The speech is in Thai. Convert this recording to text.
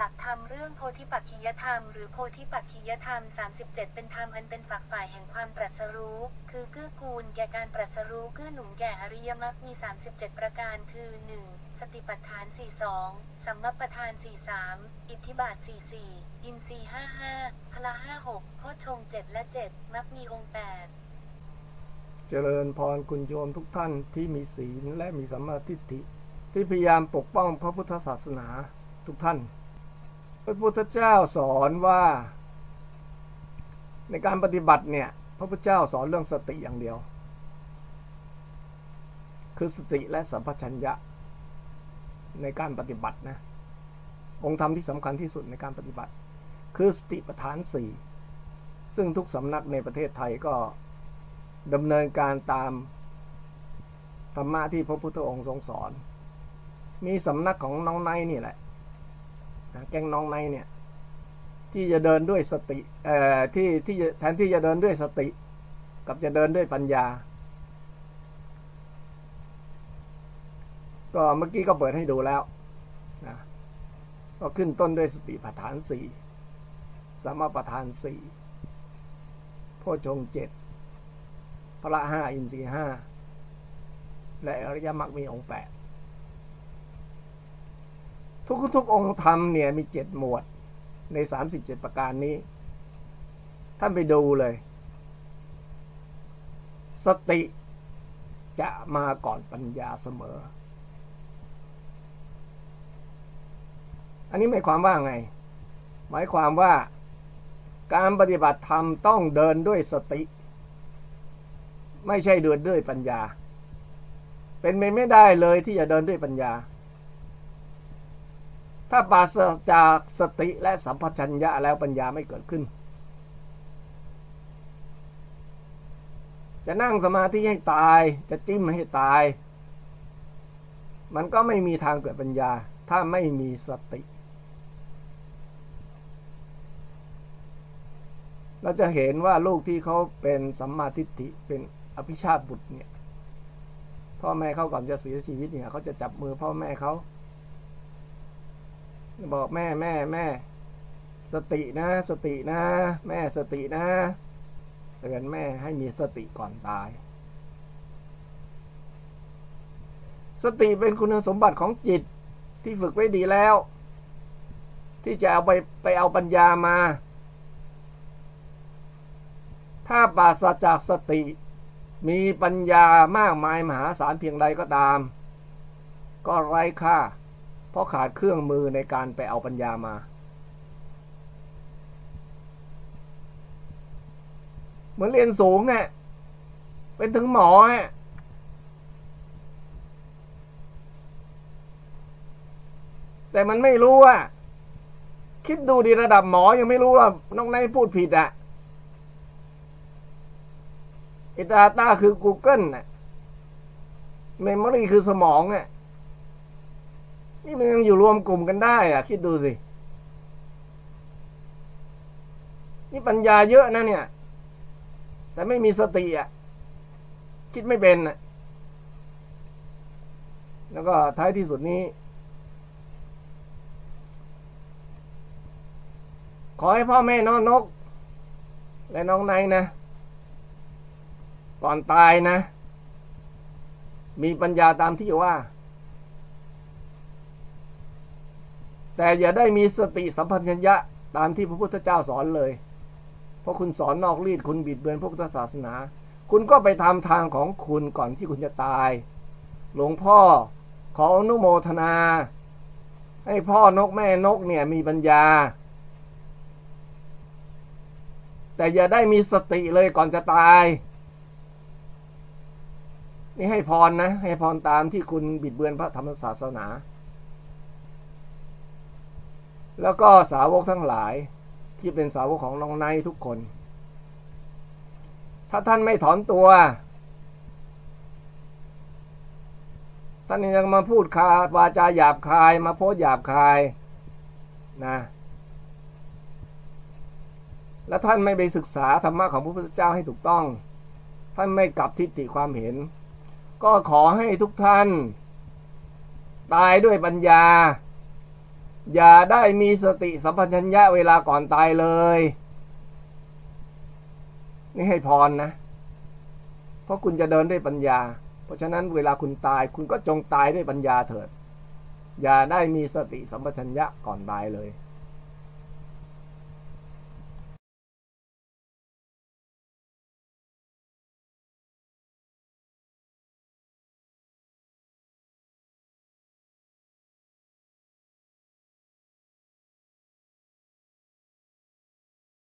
หลักธรรมเรื่องโพธิปักขิยธรรมหรือโพธิปักขิยธรรม 37 เป็นธรรมอันเป็นฝักฝ่ายแห่งความตรัสรู้ คือเกื้อกูลแก่การตรัสรู้เกื้อหนุนแก่อริยมรรคมี 37 ประการคือ 1. สติปัฏฐาน 42 สัมมัปปทาน 43 อิทธิบาท 44 อินทรีย์55 พละ 56โพชง 7 และ 7มักมีองค์8เจริญพรคุณโยมทุกท่านที่มีศีลและมีสัมมาทิฏฐิ ที่พยายามปกป้องพระพุทธศาสนาทุกท่าน ระพุทธเจ้าสอนว่า ในการปฏิบัติเนี่ย พระพุทธเจ้าสอนเรื่องสติอย่างเดียว คือสติและสัมปชัญญะในการปฏิบัตินะ องค์ธรรมที่สำคัญที่สุดในการปฏิบัติ คือสติปัฏฐานสี่ซึ่งทุกสำนักในประเทศไทยก็ดำเนินการตามธรรมะที่พระพุทธองค์ทรงสอน มีสำนักของน้องไนนี่แหละ แกงน้องไนเนี่ย ที่จะเดินด้วยสติเอ่อที่ที่แทนที่จะเดินด้วยสติ กับจะเดินด้วยปัญญา ก็เมื่อกี้ก็เปิดให้ดูแล้วนะก็ขึ้นต้นด้วยสติปัฏฐานสี่สมปัฏฐานสี่โพชงเจ็ดพระห้าอินทรีห้าและอริยมรรคมีองค์แปด ทุกทุกๆองค์ธรรมเนี่ยมีเจ็ดหมวดในสามสิบเจ็ดประการนี้ ท่านไปดูเลย สติจะมาก่อนปัญญาเสมอ อันนี้หมายความว่าไง หมายความว่าการปฏิบัติธรรมต้องเดินด้วยสติ ไม่ใช่เดินด้วยปัญญา เป็นไปไม่ได้เลยที่จะเดินด้วยปัญญา ถ้าปราศจากสติและสัมปชัญญะแล้วปัญญาไม่เกิดขึ้น จะนั่งสมาธิให้ตาย จะจิ้มให้ตาย มันก็ไม่มีทางเกิดปัญญา ถ้าไม่มีสติ เราจะเห็นว่าลูกที่เขาเป็นสัมมาทิฏฐิเป็นอภิชาติบุตรเนี่ย พ่อแม่เขาก่อนจะเสียชีวิตเนี่ยเขาจะจับมือพ่อแม่เขา บอกแม่แม่แม่ สตินะ สตินะ แม่สตินะเตือนแม่ให้มีสติก่อนตาย สติเป็นคุณสมบัติของจิตที่ฝึกไว้ดีแล้ว ที่จะเอาไปไปเอาปัญญามา ถ้าปราศจากสติ มีปัญญามากมายมหาศาลเพียงใดก็ตาม ก็ไร้ค่า เพราะขาดเครื่องมือในการไปเอาปัญญามา เหมือนเรียนสูงเนี่ยเป็นถึงหมอฮะแต่มันไม่รู้ว่าคิดดูดีระดับหมอยังไม่รู้ว่าน้องนท์พูดผิดอะอิตาตาคือ Google น่ะเมมโมรีคือสมองเนี่ย นี่มันยังอยู่รวมกลุ่มกันได้อะคิดดูสิ นี่ปัญญาเยอะนะเนี่ย แต่ไม่มีสติอะ คิดไม่เป็นอะ แล้วก็ท้ายที่สุดนี้ ขอให้พ่อแม่น้องนก และน้องไนนะ ก่อนตายนะ มีปัญญาตามที่ว่า แต่อย่าได้มีสติสัมพัญญะตามที่พระพุทธเจ้าสอนเลย เพราะคุณสอนนอกรีดคุณบิดเบือนพระพุทธศาสนา คุณก็ไปทำทางของคุณก่อนที่คุณจะตาย หลวงพ่อขออนุโมทนา ให้พ่อนกแม่นกเนี่ยมีปัญญา แต่อย่าได้มีสติเลยก่อนจะตาย นี่ให้พรนะ ให้พรตามที่คุณบิดเบือนพระธรรมศาสนา แล้วก็สาวกทั้งหลายที่เป็นสาวกของน้องไนทุกคน ถ้าท่านไม่ถอนตัว ท่านยังมาพูดคาวาจาหยาบคายมาโพสหยาบคายนะและท่านไม่ไปศึกษาธรรมะของพระพุทธเจ้าให้ถูกต้อง ท่านไม่กลับทิฏฐิความเห็น ก็ขอให้ทุกท่าน ตายด้วยปัญญา อย่าได้มีสติสัมปชัญญะเวลาก่อนตายเลย นี่ให้พรนะ เพราะคุณจะเดินด้วยปัญญา เพราะฉะนั้นเวลาคุณตาย คุณก็จงตายด้วยปัญญาเถิด อย่าได้มีสติสัมปชัญญะก่อนตายเลย